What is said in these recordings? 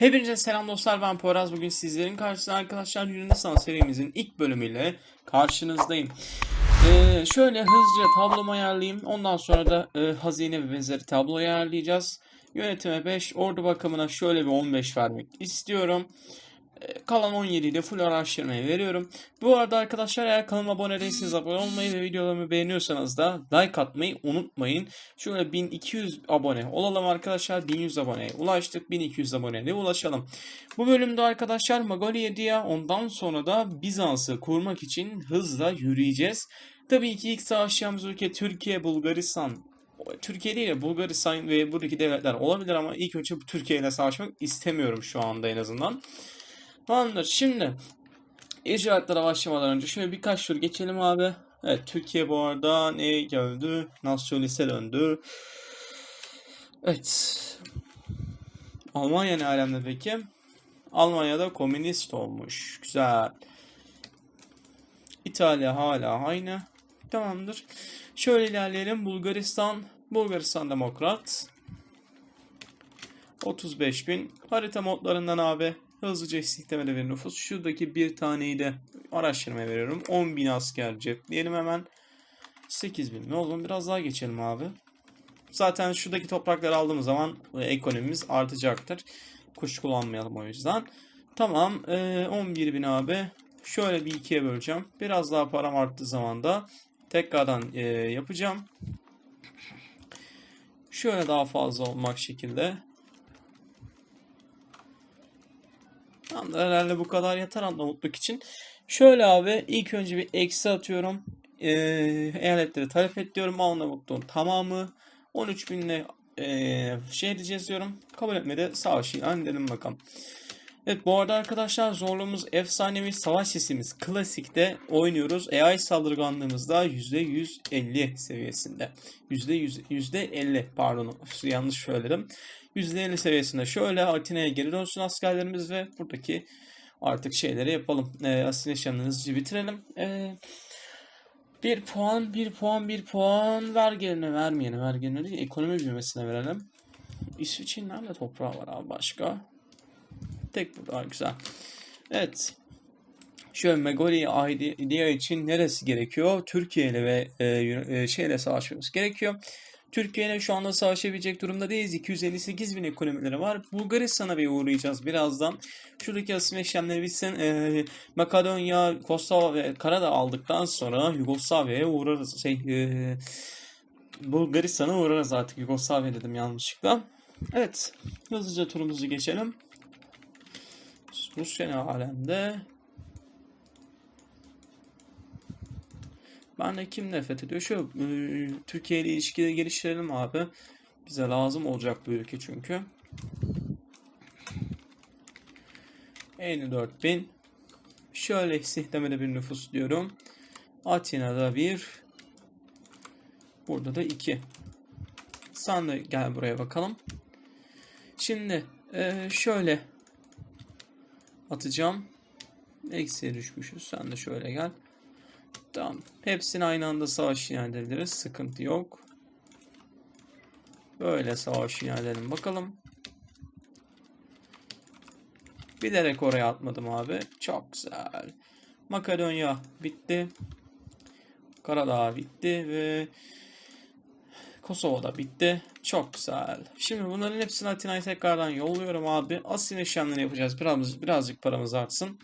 Hepinize selam dostlar ben Poyraz bugün sizlerin karşısında arkadaşlar Yunanistan serimizin ilk bölümüyle karşınızdayım. Ee, şöyle hızlıca tablomu ayarlayayım ondan sonra da e, hazine ve benzeri tablo ayarlayacağız. Yönetime 5 ordu bakımına şöyle bir 15 vermek istiyorum. Kalan 17'yi de full araştırmaya veriyorum. Bu arada arkadaşlar eğer kanalıma abone değilseniz abone olmayı ve videolarımı beğeniyorsanız da like atmayı unutmayın. Şöyle 1200 abone olalım arkadaşlar. 1100 aboneye ulaştık. 1200 aboneye de ulaşalım. Bu bölümde arkadaşlar Magolia'ya ondan sonra da Bizans'ı kurmak için hızla yürüyeceğiz. Tabii ki ilk savaşacağımız ülke Türkiye, Bulgaristan, Türkiye değil de Bulgaristan ve buradaki devletler olabilir ama ilk önce Türkiye ile savaşmak istemiyorum şu anda en azından. Tamamdır. Şimdi icraatlara başlamadan önce şöyle birkaç tur geçelim abi. Evet Türkiye bu arada neye geldi? Nasyonaliste döndü. Evet. Almanya ne alemde peki? Almanya'da komünist olmuş. Güzel. İtalya hala aynı. Tamamdır. Şöyle ilerleyelim. Bulgaristan. Bulgaristan demokrat. 35 bin. Harita modlarından abi. Hızlıca istiklemede bir nüfus. Şuradaki bir taneyi de araştırmaya veriyorum. 10 bin asker cepleyelim hemen. 8 bin. Ne oldu? Biraz daha geçelim abi. Zaten şuradaki toprakları aldığımız zaman e, ekonomimiz artacaktır. Kuş kullanmayalım o yüzden. Tamam. E, 11 bin abi. Şöyle bir ikiye böleceğim. Biraz daha param arttığı zaman da tekrardan e, yapacağım. Şöyle daha fazla olmak şekilde. Tamam herhalde bu kadar yeter Arnavutluk için. Şöyle abi ilk önce bir eksi atıyorum. Ee, eyaletleri talep ediyorum. Arnavutluğun tamamı. 13 binle ee, şey edeceğiz diyorum. Kabul etmedi. Savaş ilan edelim bakalım. Evet bu arada arkadaşlar zorluğumuz efsanevi savaş sesimiz klasikte oynuyoruz. AI saldırganlığımızda %150 seviyesinde. %100, %50 pardon yanlış söyledim. %50 seviyesinde. Şöyle Atina'ya geri dönsün askerlerimiz ve buradaki artık şeyleri yapalım. E, asil hızlıca bitirelim. E, bir puan, bir puan, bir puan vergilerine vermeyene vergilerine değil, ekonomi büyümesine verelim. İsviçre'nin nerede toprağı var abi başka? Tek bu daha güzel. Evet. Şöyle Megolia idea için neresi gerekiyor? Türkiye ile ve e, e, şeyle savaşmamız gerekiyor. Türkiye ile şu anda savaşabilecek durumda değiliz. 258 bin ekonomileri var. Bulgaristan'a bir uğrayacağız birazdan. Şuradaki asım işlemleri bitsin. E, Makedonya, Kosova ve Karadağ aldıktan sonra Yugoslavya'ya uğrarız. Şey, e, Bulgaristan'a uğrarız artık. Yugoslavya dedim yanlışlıkla. Evet. Hızlıca turumuzu geçelim. Rusya ne alemde? Ben de kim nefret ediyor? Şu e, Türkiye ile ilişkileri geliştirelim abi. Bize lazım olacak bu ülke çünkü. 54 bin. Şöyle istihlemede bir nüfus diyorum. Atina'da bir. Burada da iki. Sen de gel buraya bakalım. Şimdi e, şöyle atacağım. Eksiye düşmüşüz. Sen de şöyle gel. Tamam. Hepsini aynı anda savaş ilan edebiliriz. Sıkıntı yok. Böyle savaş ilan edelim bakalım. Bilerek oraya atmadım abi. Çok güzel. Makedonya bitti. Karadağ bitti ve Kosova da bitti. Çok güzel. Şimdi bunların hepsini Atina'ya tekrardan yolluyorum abi. Asil işlemleri yapacağız. Biraz, birazcık paramız artsın.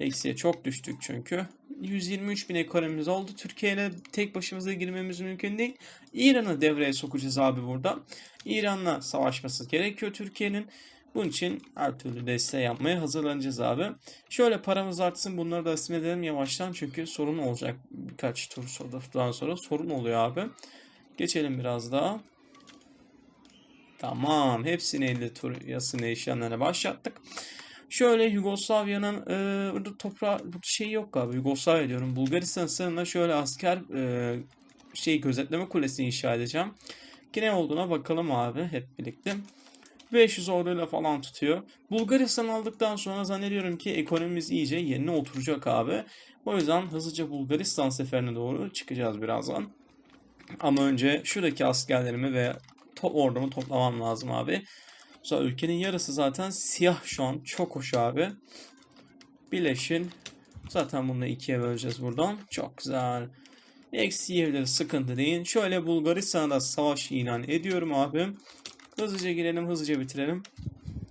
Eksiye çok düştük çünkü. 123 bin ekonomimiz oldu. Türkiye ile tek başımıza girmemiz mümkün değil. İran'ı devreye sokacağız abi burada. İran'la savaşması gerekiyor Türkiye'nin. Bunun için her türlü desteği yapmaya hazırlanacağız abi. Şöyle paramız artsın bunları da asim edelim yavaştan çünkü sorun olacak. Birkaç tur sonra, sonra sorun oluyor abi. Geçelim biraz daha. Tamam. Hepsini 50 tur yasını işlemlerine başlattık. Şöyle Yugoslavya'nın e, toprağı şey yok abi. Yugoslavya diyorum. Bulgaristan sınırına şöyle asker e, şey gözetleme kulesi inşa edeceğim. Yine olduğuna bakalım abi hep birlikte. 500 orduyla falan tutuyor. Bulgaristan aldıktan sonra zannediyorum ki ekonomimiz iyice yerine oturacak abi. O yüzden hızlıca Bulgaristan seferine doğru çıkacağız birazdan. Ama önce şuradaki askerlerimi ve to ordumu toplamam lazım abi. Mesela ülkenin yarısı zaten siyah şu an. Çok hoş abi. Birleşin. Zaten bunu ikiye böleceğiz buradan. Çok güzel. Eksi yiyebilir sıkıntı değil. Şöyle Bulgaristan'a da savaş ilan ediyorum abi. Hızlıca girelim hızlıca bitirelim.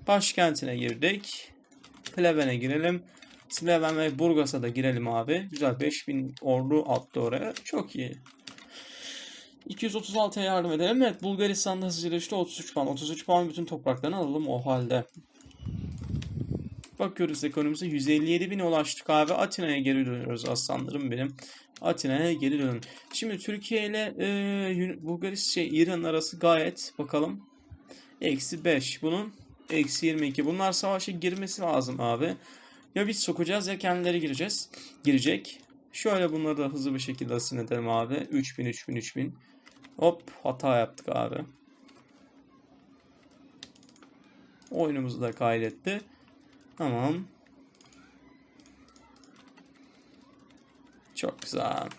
Başkentine girdik. Pleven'e girelim. Pleven ve Burgas'a da girelim abi. Güzel 5000 ordu attı oraya. Çok iyi. 236'ya yardım edelim. Evet Bulgaristan'da hızlıca düştü 33 puan. 33 puan bütün topraklarını alalım o halde. Bakıyoruz ekonomimize 157 bine ulaştık abi. Atina'ya geri dönüyoruz aslanlarım benim. Atina'ya geri dönün. Şimdi Türkiye ile e, Bulgaristan şey, İran arası gayet bakalım. Eksi 5 bunun. Eksi 22. Bunlar savaşa girmesi lazım abi. Ya biz sokacağız ya kendileri gireceğiz. Girecek. Şöyle bunları da hızlı bir şekilde asin edelim abi. 3000 3000 3000. Hop hata yaptık abi. Oyunumuzu da kaydetti. Tamam. Çok güzel.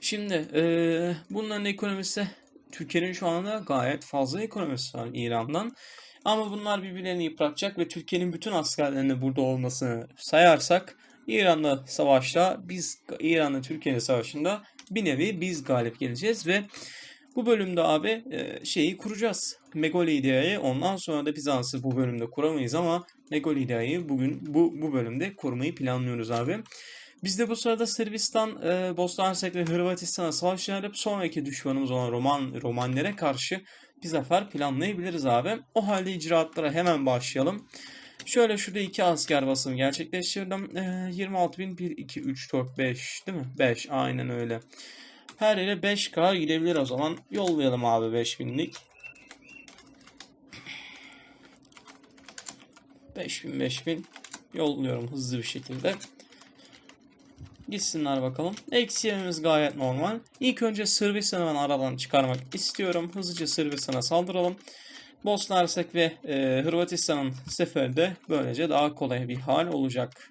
Şimdi eee, bunların ekonomisi Türkiye'nin şu anda gayet fazla ekonomisi var İran'dan. Ama bunlar birbirlerini yıpratacak ve Türkiye'nin bütün askerlerinin burada olmasını sayarsak İran'la savaşta biz İran'la Türkiye'nin savaşında bir nevi biz galip geleceğiz ve bu bölümde abi e, şeyi kuracağız. Megalidia'yı ondan sonra da Bizans'ı bu bölümde kuramayız ama Megalidia'yı bugün bu bu bölümde kurmayı planlıyoruz abi. Biz de bu sırada Sırbistan, e, Bosna Hersek ve Hırvatistan'a savaş ilerleyip sonraki düşmanımız olan Roman Romanlara karşı bir zafer planlayabiliriz abi. O halde icraatlara hemen başlayalım. Şöyle şurada iki asker basımı gerçekleştirdim. E, 26.000 1, 2, 3, 4, 5 değil mi? 5 aynen öyle. Her yere 5K gidebilir o zaman. Yollayalım abi 5000'lik. 5000 5000 yolluyorum hızlı bir şekilde. Gitsinler bakalım. Eksi yememiz gayet normal. İlk önce Sırbistan'ı ben aradan çıkarmak istiyorum. Hızlıca Sırbistan'a saldıralım. Bosna Hersek ve e, Hırvatistan'ın seferi de böylece daha kolay bir hal olacak.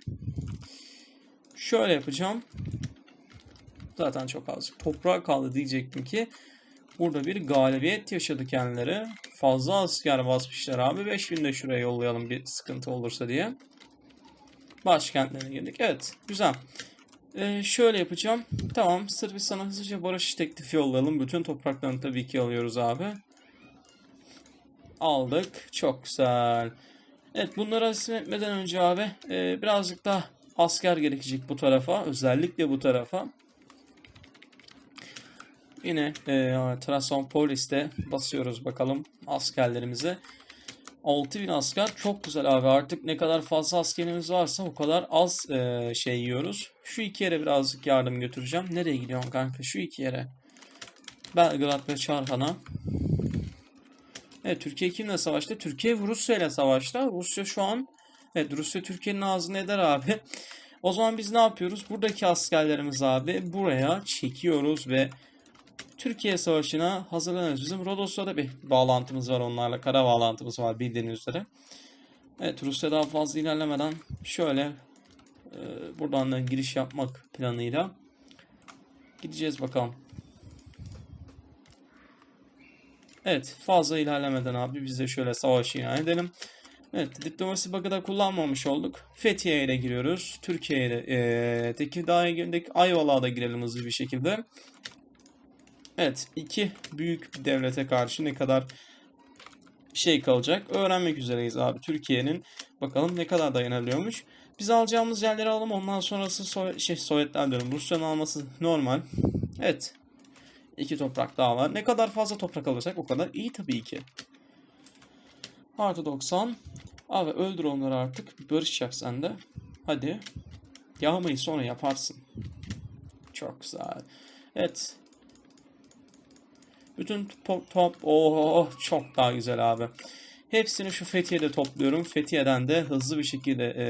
Şöyle yapacağım. Zaten çok az toprağı kaldı diyecektim ki. Burada bir galibiyet yaşadı kendileri. Fazla asker basmışlar abi. 5000 de şuraya yollayalım bir sıkıntı olursa diye. Başkentlerine girdik. Evet güzel. Ee, şöyle yapacağım. Tamam Sırbistan'a hızlıca barış teklifi yollayalım. Bütün topraklarını tabii ki alıyoruz abi. Aldık. Çok güzel. Evet bunları asim etmeden önce abi e, birazcık daha asker gerekecek bu tarafa. Özellikle bu tarafa. Yine e, Trabzonpolis'te basıyoruz bakalım askerlerimize. 6000 asker çok güzel abi artık ne kadar fazla askerimiz varsa o kadar az e, şey yiyoruz. Şu iki yere birazcık yardım götüreceğim. Nereye gidiyorsun kanka? Şu iki yere. Belgrad ve Çarhan'a. Evet Türkiye kimle savaşta? Türkiye Rusya ile savaşta. Rusya şu an evet Rusya Türkiye'nin ağzını eder abi. O zaman biz ne yapıyoruz? Buradaki askerlerimizi abi buraya çekiyoruz ve Türkiye Savaşı'na hazırlanıyoruz. Bizim Rodos'ta da bir bağlantımız var onlarla. Kara bağlantımız var bildiğiniz üzere. Evet Rusya daha fazla ilerlemeden şöyle e, buradan da giriş yapmak planıyla gideceğiz bakalım. Evet fazla ilerlemeden abi biz de şöyle savaşı ilan edelim. Evet diplomasi bug'ı da kullanmamış olduk. Fethiye ile giriyoruz. Türkiye ile e, Tekirdağ'a girdik. Ayvalık'a da girelim hızlı bir şekilde. Evet, iki büyük bir devlete karşı ne kadar şey kalacak öğrenmek üzereyiz abi. Türkiye'nin bakalım ne kadar dayanabiliyormuş. Biz alacağımız yerleri alalım ondan sonrası Sovyet, şey, Sovyetler diyorum. Rusya'nın alması normal. Evet. İki toprak daha var. Ne kadar fazla toprak alırsak o kadar iyi tabii ki. Artı 90. Abi öldür onları artık. Barışacak sende. Hadi. Yağmayı sonra yaparsın. Çok güzel. Evet. Bütün top, top oh, çok daha güzel abi. Hepsini şu Fethiye'de topluyorum. Fethiye'den de hızlı bir şekilde e,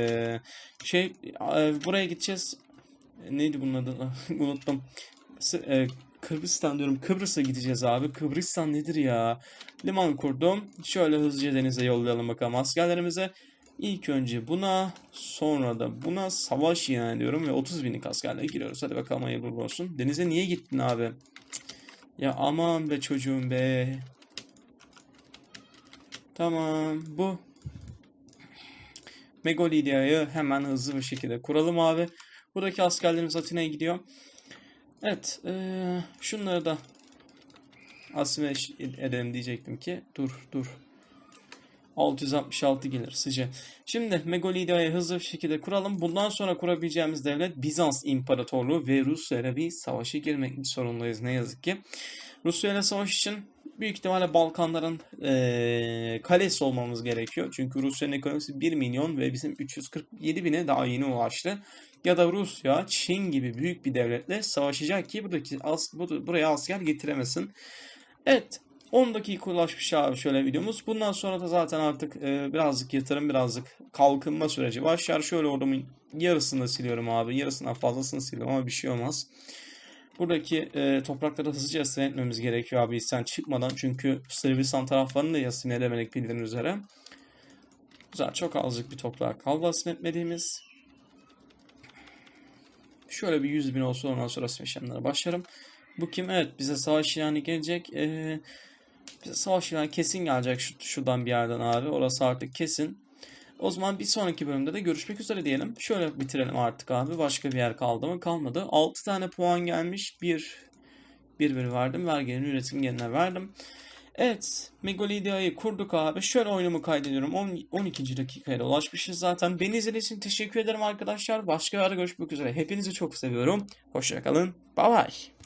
şey e, buraya gideceğiz. Neydi bunun adı? Unuttum. E, Kıbrıs'tan diyorum. Kıbrıs'a gideceğiz abi. Kıbrıs'tan nedir ya? Liman kurdum. Şöyle hızlıca denize yollayalım bakalım askerlerimize. İlk önce buna, sonra da buna savaş ilan ediyorum ve 30 binlik askerle giriyoruz. Hadi bakalım hayırlı olsun. Denize niye gittin abi? Ya aman be çocuğum be. Tamam. Bu Megalidia'yı hemen hızlı bir şekilde kuralım abi. Buradaki askerlerimiz Atina'ya gidiyor. Evet. eee, şunları da asimile edelim diyecektim ki. Dur dur. 666 gelir sıcı. Şimdi Megalidia'yı hızlı bir şekilde kuralım. Bundan sonra kurabileceğimiz devlet Bizans İmparatorluğu ve Rusya ile bir savaşa girmek zorundayız ne yazık ki. Rusya ile savaş için büyük ihtimalle Balkanların eee, kalesi olmamız gerekiyor. Çünkü Rusya'nın ekonomisi 1 milyon ve bizim 347 bine daha yeni ulaştı. Ya da Rusya, Çin gibi büyük bir devletle savaşacak ki buradaki as, bu- buraya asker getiremesin. Evet. 10 dakika ulaşmış abi şöyle videomuz. Bundan sonra da zaten artık e, birazcık yatırım birazcık kalkınma süreci başlar. Şöyle ordumun yarısını siliyorum abi. Yarısından fazlasını siliyorum ama bir şey olmaz. Buradaki e, toprakları hızlıca asimile etmemiz gerekiyor abi isyan çıkmadan. Çünkü Sırbistan taraflarını da asimile edemedik bildiğiniz üzere. Güzel çok azıcık bir toprak kaldı asimile etmediğimiz. Şöyle bir 100 bin olsun ondan sonra işlemlere başlarım. Bu kim? Evet bize savaş ilanı gelecek. Ee, bize savaş ilanı kesin gelecek şu, şuradan bir yerden abi. Orası artık kesin. O zaman bir sonraki bölümde de görüşmek üzere diyelim. Şöyle bitirelim artık abi. Başka bir yer kaldı mı? Kalmadı. 6 tane puan gelmiş. Bir, bir bir verdim. Verginin üretim genine verdim. Evet. Megalidia'yı kurduk abi. Şöyle oyunumu kaydediyorum. 10, 12. dakikaya da ulaşmışız zaten. Beni izlediğiniz için teşekkür ederim arkadaşlar. Başka bir arada görüşmek üzere. Hepinizi çok seviyorum. Hoşçakalın. Bye bye.